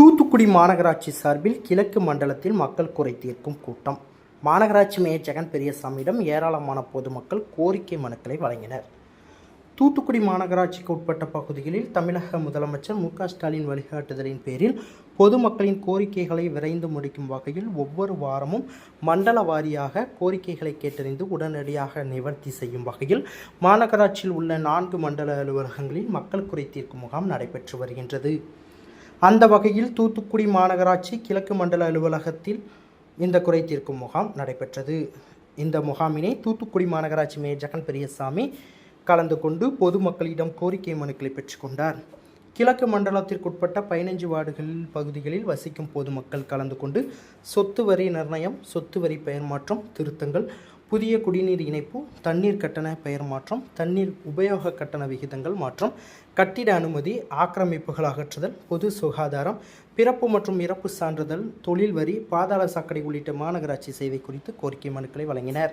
தூத்துக்குடி மாநகராட்சி சார்பில் கிழக்கு மண்டலத்தில் மக்கள் குறை தீர்க்கும் கூட்டம். மாநகராட்சி மேயர் ஜெகன் பெரியசாமியிடம் ஏராளமான பொதுமக்கள் கோரிக்கை மனுக்களை வழங்கினர். தூத்துக்குடி மாநகராட்சிக்கு உட்பட்ட பகுதிகளில் தமிழக முதலமைச்சர் மு ஸ்டாலின் வழிகாட்டுதலின் பேரில் பொதுமக்களின் கோரிக்கைகளை விரைந்து முடிக்கும் வகையில் ஒவ்வொரு வாரமும் மண்டல வாரியாக கோரிக்கைகளை கேட்டறிந்து உடனடியாக நிவர்த்தி செய்யும் வகையில் மாநகராட்சியில் உள்ள நான்கு மண்டல அலுவலகங்களில் மக்கள் குறை தீர்க்கும் முகாம் நடைபெற்று வருகின்றது. அந்த வகையில் தூத்துக்குடி மாநகராட்சி கிழக்கு மண்டல அலுவலகத்தில் இந்த குறை தீர்க்கும் முகாம் நடைபெற்றது. இந்த முகாமினை தூத்துக்குடி மாநகராட்சி மேயர் ஜெகன் பெரியசாமி கலந்து கொண்டு பொதுமக்களிடம் கோரிக்கை மனுக்களை பெற்றுக்கொண்டார் கிழக்கு மண்டலத்திற்குட்பட்ட பதினஞ்சு வார்டுகளில் பகுதிகளில் வசிக்கும் பொதுமக்கள் கலந்து கொண்டு சொத்து வரி நிர்ணயம் சொத்து வரி பெயர் மாற்றம் திருத்தங்கள் புதிய குடிநீர் இணைப்பு தண்ணீர் கட்டண பெயர் மாற்றம் தண்ணீர் உபயோக கட்டண விகிதங்கள் மாற்றம் கட்டிட அனுமதி ஆக்கிரமிப்புகள் அகற்றுதல் பொது சுகாதாரம் பிறப்பு மற்றும் இறப்பு சான்றிதழ் தொழில் வரி பாதாள சாக்கடை உள்ளிட்ட மாநகராட்சி சேவை குறித்து கோரிக்கை மனுக்களை வழங்கினர்.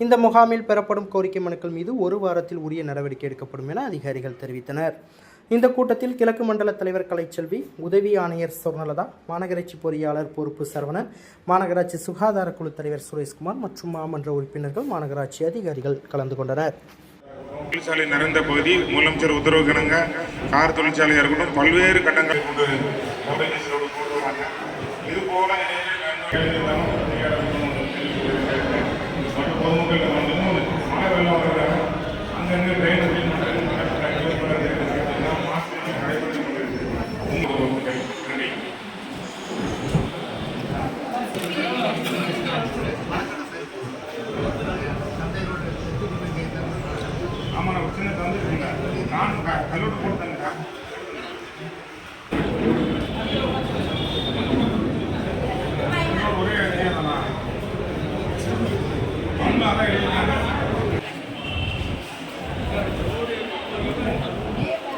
இந்த முகாமில் பெறப்படும் கோரிக்கை மனுக்கள் மீது ஒரு வாரத்தில் உரிய நடவடிக்கை எடுக்கப்படும் என அதிகாரிகள் தெரிவித்தனர். இந்த கூட்டத்தில் கிழக்கு மண்டல தலைவர் கலைச்செல்வி உதவி ஆணையர் சொர்ணலதா மாநகராட்சி பொறியாளர் பொறுப்பு சரவணன் மாநகராட்சி சுகாதார குழு தலைவர் சுரேஷ்குமார் மற்றும் மாமன்ற உறுப்பினர்கள் மாநகராட்சி அதிகாரிகள் கலந்து கொண்டனர். தொழிற்சாலை நிறைந்த பகுதி முதலமைச்சர் உத்தரவு கிணங்க கார் தொழிற்சாலையாக இருக்கட்டும் பல்வேறு கட்டங்களை கொண்டு இது போல ஆமாம் நான் ஒரு சின்ன தந்துருக்கேங்க நான் க- கல்லூரி போட்டேங்க ஒரே idea தானா? ஒண்ணு அதான் எழுதினாங்க.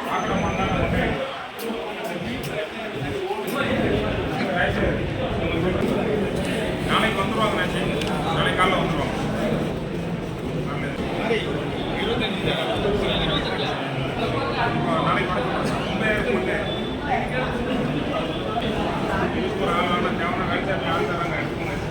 பார்க்குற மண்ணால